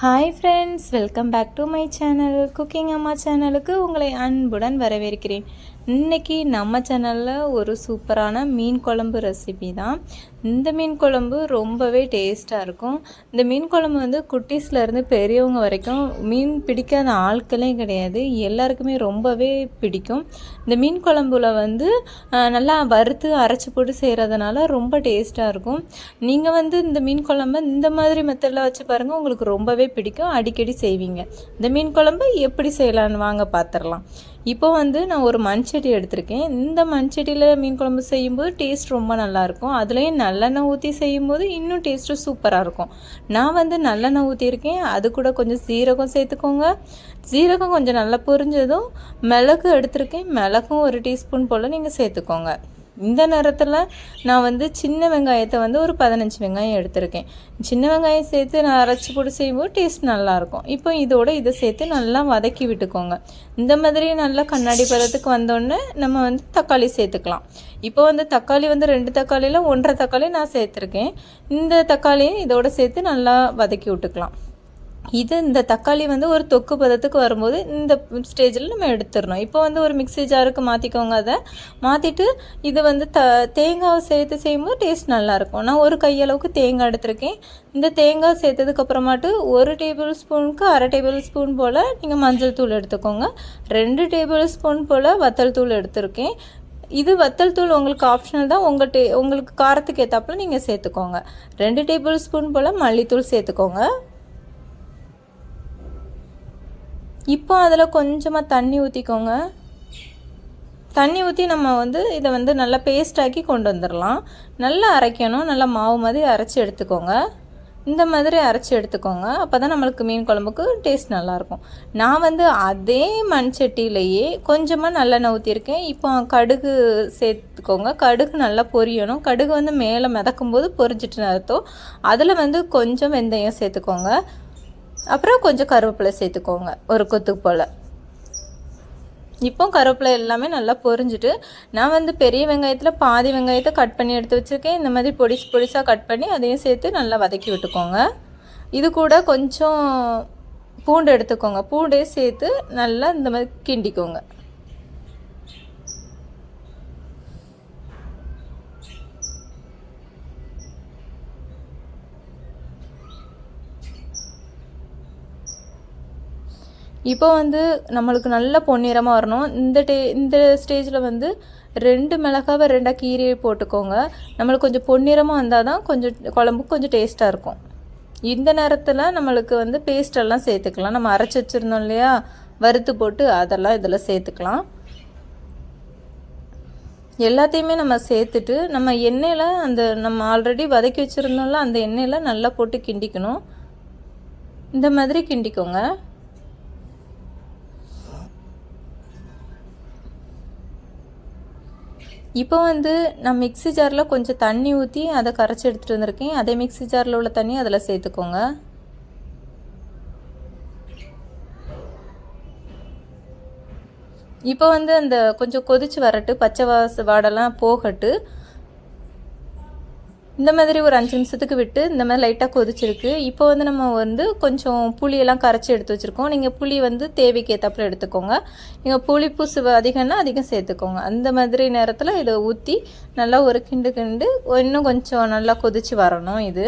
Hi friends welcome back to my channel cooking அம்மா சேனலுக்கு உங்களை அன்புடன் வரவேற்கிறேன். இன்னைக்கு நம்ம சேனலில் ஒரு சூப்பரான மீன் குழம்பு ரெசிபி தான். இந்த மீன் குழம்பு ரொம்பவே டேஸ்ட்டாக இருக்கும். இந்த மீன் குழம்பு வந்து குட்டீஸ்லேருந்து பெரியவங்க வரைக்கும் மீன் பிடிக்காத ஆட்களே கிடையாது. எல்லாருக்குமே ரொம்பவே பிடிக்கும். இந்த மீன் குழம்புல வந்து நல்லா வறுத்து அரைச்சி போட்டு செய்கிறதுனால ரொம்ப டேஸ்ட்டாக இருக்கும். நீங்கள் வந்து இந்த மீன் குழம்பு இந்த மாதிரி மெத்தடில் வச்சு பாருங்கள் உங்களுக்கு ரொம்பவே பிடிக்கும். அடிக்கடி செய்வீங்க. இந்த மீன் குழம்பு எப்படி செய்யலான்னு வாங்க பார்த்துடலாம் இப்போ வந்து நான் ஒரு மண்சட்டி எடுத்திருக்கேன். இந்த மண்சட்டியில் மீன் குழம்பு செய்யும்போது டேஸ்ட் ரொம்ப நல்லாயிருக்கும். அதுலேயும் நல்லெண்ணெய் ஊற்றி செய்யும்போது இன்னும் டேஸ்ட்டு சூப்பராக இருக்கும். நான் வந்து நல்லெண்ணெய் ஊற்றியிருக்கேன் அது கூட கொஞ்சம் சீரகம் சேர்த்துக்கோங்க. சீரகம் கொஞ்சம் நல்லா பொரிஞ்சதும் மிளகு எடுத்திருக்கேன். மிளகும் ஒரு டீஸ்பூன் போல் நீங்கள் சேர்த்துக்கோங்க. இந்த நேரத்தில் நான் வந்து சின்ன வெங்காயத்தை வந்து ஒரு பதினஞ்சு வெங்காயம் எடுத்திருக்கேன். சின்ன வெங்காயம் சேர்த்து நான் அரைச்சி போட்டு செய்யும்போது டேஸ்ட் நல்லாயிருக்கும் இப்போ இதோட இதை சேர்த்து நல்லா வதக்கி விட்டுக்கோங்க. இந்த மாதிரி நல்லா கண்ணாடி பதத்துக்கு வந்தோடனே நம்ம வந்து தக்காளி சேர்த்துக்கலாம். இப்போ வந்து தக்காளி வந்து ரெண்டு தக்காளியில் ஒன்றரை தக்காளி நான் சேர்த்துருக்கேன். இந்த தக்காளியை இதோட சேர்த்து நல்லா வதக்கி விட்டுக்கலாம். இது இந்த தக்காளி வந்து ஒரு தொக்கு பதத்துக்கு வரும்போது இந்த ஸ்டேஜில் நம்ம எடுத்துடணும். இப்போ வந்து ஒரு மிக்ஸி ஜாருக்கு மாற்றிக்கோங்க அதை. மாற்றிட்டு இது வந்து த தேங்காவை சேர்த்து செய்யும்போது டேஸ்ட் நல்லாயிருக்கும். நான் ஒரு கையளவுக்கு தேங்காய் எடுத்திருக்கேன். இந்த தேங்காய் சேர்த்ததுக்கப்புறமாட்டு ஒரு டேபிள் ஸ்பூனுக்கு அரை டேபிள் ஸ்பூன் போல் நீங்கள் மஞ்சள் தூள் எடுத்துக்கோங்க. ரெண்டு டேபிள் ஸ்பூன் போல் வத்தல் தூள் எடுத்திருக்கேன். இது வத்தல் தூள் உங்களுக்கு ஆப்ஷனல் தான். உங்கள் டே உங்களுக்கு காரத்துக்கு ஏற்றாப்புல நீங்கள் சேர்த்துக்கோங்க. ரெண்டு டேபிள் ஸ்பூன் போல் மல்லித்தூள் சேர்த்துக்கோங்க. இப்போ அதில் கொஞ்சமாக தண்ணி ஊற்றிக்கோங்க தண்ணி ஊற்றி நம்ம வந்து இதை வந்து நல்லா பேஸ்டாக்கி கொண்டு வந்துடலாம் நல்லா அரைக்கணும். நல்லா மாவு மாதிரி அரைச்சி எடுத்துக்கோங்க. இந்த மாதிரி அரைச்சி எடுத்துக்கோங்க. அப்போ தான் நம்மளுக்கு மீன் குழம்புக்கு டேஸ்ட் நல்லாயிருக்கும் நான் வந்து அதே மண் சட்டியிலையே கொஞ்சமாக நல்லெண்ணெய் ஊற்றிருக்கேன் இப்போ கடுகு சேர்த்துக்கோங்க. கடுகு நல்லா பொரியணும். கடுகு வந்து மேலே மிதக்கும்போது பொரிஞ்சிட்டு அர்த்தம். அதில் வந்து கொஞ்சம் வெந்தயம் சேர்த்துக்கோங்க. அப்புறம் கொஞ்சம் கருவேப்பிலை சேர்த்துக்கோங்க ஒரு கொத்து போல். இப்போ கருவேப்பிலை எல்லாமே நல்லா பொரிஞ்சிட்டு நான் வந்து பெரிய வெங்காயத்தில் பாதி வெங்காயத்தை கட் பண்ணி எடுத்து வச்சுருக்கேன். இந்த மாதிரி பொடிசு பொடிசாக கட் பண்ணி அதையும் சேர்த்து நல்லா வதக்கி விட்டுக்கோங்க. இது கூட கொஞ்சம் பூண்டு எடுத்துக்கோங்க. பூண்டையும் சேர்த்து நல்லா இந்த மாதிரி கிண்டிக்கோங்க. இப்போ வந்து நம்மளுக்கு நல்ல பொன்னிறமாக வரணும். இந்த டே இந்த ஸ்டேஜில் வந்து ரெண்டு மிளகாவை ரெண்டாக கீரையை போட்டுக்கோங்க. நம்மளுக்கு கொஞ்சம் பொன்னிறமாக வந்தால் தான் கொஞ்சம் குழம்பு கொஞ்சம் டேஸ்ட்டாக இருக்கும். இந்த நேரத்தில் நம்மளுக்கு வந்து பேஸ்டெல்லாம் சேர்த்துக்கலாம். நம்ம அரைச்சி வச்சுருந்தோம் இல்லையா? வறுத்து போட்டு அதெல்லாம் இதில் சேர்த்துக்கலாம். எல்லாத்தையுமே நம்ம சேர்த்துட்டு நம்ம எண்ணெயில் அந்த நம்ம ஆல்ரெடி வதக்கி வச்சுருந்தோம்ல அந்த எண்ணெயில் நல்லா போட்டு கிண்டிக்கணும். இந்த மாதிரி கிண்டிக்கோங்க. இப்போ வந்து நான் மிக்ஸி ஜாரில் கொஞ்சம் தண்ணி ஊற்றி அதை கரைச்சி எடுத்துகிட்டு வந்திருக்கேன். அதே மிக்ஸி ஜாரில் உள்ள தண்ணி அதில் சேர்த்துக்கோங்க. இப்போ வந்து அந்த கொஞ்சம் கொதிச்சு வரட்டு பச்சை வாச வாடெல்லாம் போகட்டு இந்த மாதிரி ஒரு அஞ்சு நிமிஷத்துக்கு விட்டு இந்த மாதிரி லைட்டாக கொதிச்சிருக்கு. இப்போ வந்து நம்ம வந்து கொஞ்சம் புளியெல்லாம் கரைச்சி எடுத்து வச்சுருக்கோம். நீங்கள் புளி வந்து தேவைக்கு ஏற்றாப்புல எடுத்துக்கோங்க. நீங்கள் புளிப்பு சுவை அதிகம்னா அதிகம் சேர்த்துக்கோங்க. அந்த மாதிரி நேரத்தில் இதை ஊற்றி நல்லா ஒரு கிண்டு கிண்டு இன்னும் கொஞ்சம் நல்லா கொதிச்சு வரணும் இது.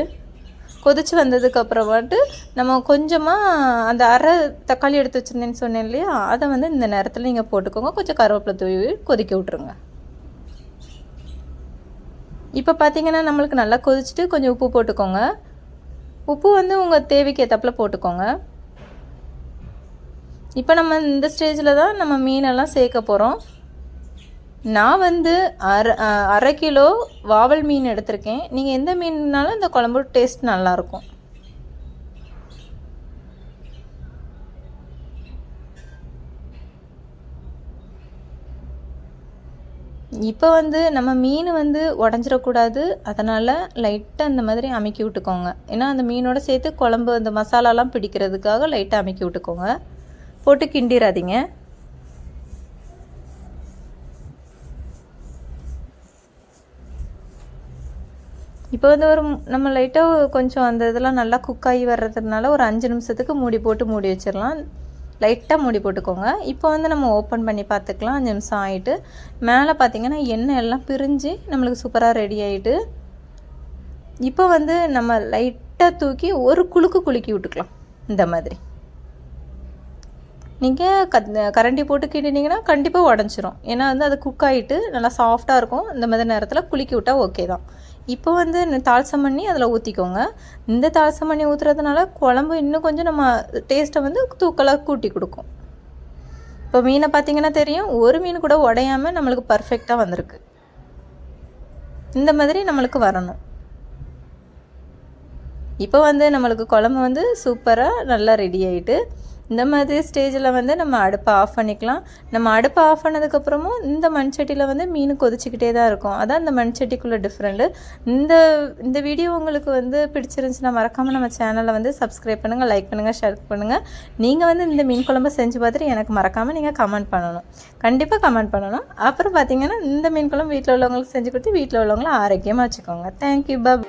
கொதிச்சு வந்ததுக்கு அப்புறமாட்டு நம்ம கொஞ்சமாக அந்த அரை தக்காளி எடுத்து வச்சுருந்தேன்னு சொன்னேன் இல்லையா? அதை வந்து இந்த நேரத்தில் நீங்கள் போட்டுக்கோங்க. கொஞ்சம் கருவேப்பிலை தூவி கொதிக்க விட்ருங்க இப்போ பார்த்தீங்கன்னா நம்மளுக்கு நல்லா கொதிச்சுட்டு கொஞ்சம் உப்பு போட்டுக்கோங்க. உப்பு வந்து உங்கள் தேவைக்கு ஏற்றப்பில் போட்டுக்கோங்க. இப்போ நம்ம இந்த ஸ்டேஜில் தான் நம்ம மீனெல்லாம் சேர்க்க போகிறோம் நான் வந்து அரை அரை கிலோ வாவல் மீன் எடுத்திருக்கேன். நீங்கள் எந்த மீன்னாலும் இந்த குழம்பு டேஸ்ட் நல்லாயிருக்கும் இப்போ வந்து நம்ம மீன் வந்து உடஞ்சிடக்கூடாது. அதனால் லைட்டாக இந்த மாதிரி அமுக்கி விட்டுக்கோங்க. ஏன்னா அந்த மீனோட சேர்த்து குழம்பு அந்த மசாலாலாம் பிடிக்கிறதுக்காக லைட்டாக அமுக்கி விட்டுக்கோங்க. போட்டு கிண்டிடாதீங்க இப்போ வந்து ஒரு நம்ம லைட்டாக கொஞ்சம் அந்த இதெல்லாம் நல்லா குக் ஆகி வர்றதுனால ஒரு அஞ்சு நிமிஷத்துக்கு மூடி போட்டு மூடி வச்சிடலாம். லைட்டாக மூடி போட்டுக்கோங்க. இப்போ வந்து நம்ம ஓப்பன் பண்ணி பார்த்துக்கலாம். அஞ்சு நிமிஷம் ஆகிட்டு மேலே பார்த்தீங்கன்னா எண்ணெய் எல்லாம் பிரிஞ்சு நம்மளுக்கு சூப்பராக ரெடி ஆகிட்டு இப்போ வந்து நம்ம லைட்டாக தூக்கி ஒரு குலுக்கு குலுக்கி விட்டுக்கலாம். இந்த மாதிரி. நீங்கள் கத் கரண்டி போட்டு கிண்டினீங்கன்னா கண்டிப்பாக உடஞ்சிரும். ஏன்னா வந்து அது குக் ஆகிட்டு நல்லா சாஃப்டாக இருக்கும். இந்த மாதிரி நேரத்தில் குலுக்கி விட்டால் ஓகே தான். இப்போ வந்து தாள்சம் பண்ணி அதில் ஊற்றிக்கோங்க இந்த தாள்சம் பண்ணி ஊற்றுறதுனால குழம்பு இன்னும் கொஞ்சம் நம்ம டேஸ்ட்டை வந்து தூக்கலாக கூட்டி கொடுக்கும். இப்போ மீனை பார்த்தீங்கன்னா தெரியும் ஒரு மீன் கூட உடையாமல் நம்மளுக்கு பர்ஃபெக்டாக வந்திருக்கு. இந்த மாதிரி நம்மளுக்கு வரணும். இப்போ வந்து நம்மளுக்கு குழம்பு வந்து சூப்பராக நல்லா ரெடி ஆகிட்டு இந்த மாதிரி ஸ்டேஜில் வந்து நம்ம அடுப்பை ஆஃப் பண்ணிக்கலாம். நம்ம அடுப்பை ஆஃப் பண்ணதுக்கப்புறமும் இந்த மண் சட்டியில் வந்து மீன் கொதிச்சுக்கிட்டே தான் இருக்கும். அதான் இந்த மண் சட்டிக்குள்ளே டிஃப்ரெண்ட்டு இந்த இந்த வீடியோ உங்களுக்கு வந்து பிடிச்சிருந்துச்சுன்னா மறக்காமல் நம்ம சேனலை வந்து சப்ஸ்கிரைப் பண்ணுங்கள் லைக் பண்ணுங்கள் ஷேர் பண்ணுங்கள் நீங்கள் வந்து இந்த மீன் குழம்பு செஞ்சு பார்த்துட்டு எனக்கு மறக்காமல் நீங்கள் கமெண்ட் பண்ணணும். கண்டிப்பாக கமெண்ட் பண்ணணும். அப்புறம் பார்த்தீங்கன்னா இந்த மீன் குழம்பு வீட்டில் உள்ளவங்களுக்கு செஞ்சு கொடுத்து வீட்டில் உள்ளவங்களும் ஆரோக்கியமாக வச்சுக்கோங்க. தேங்க்யூ பப்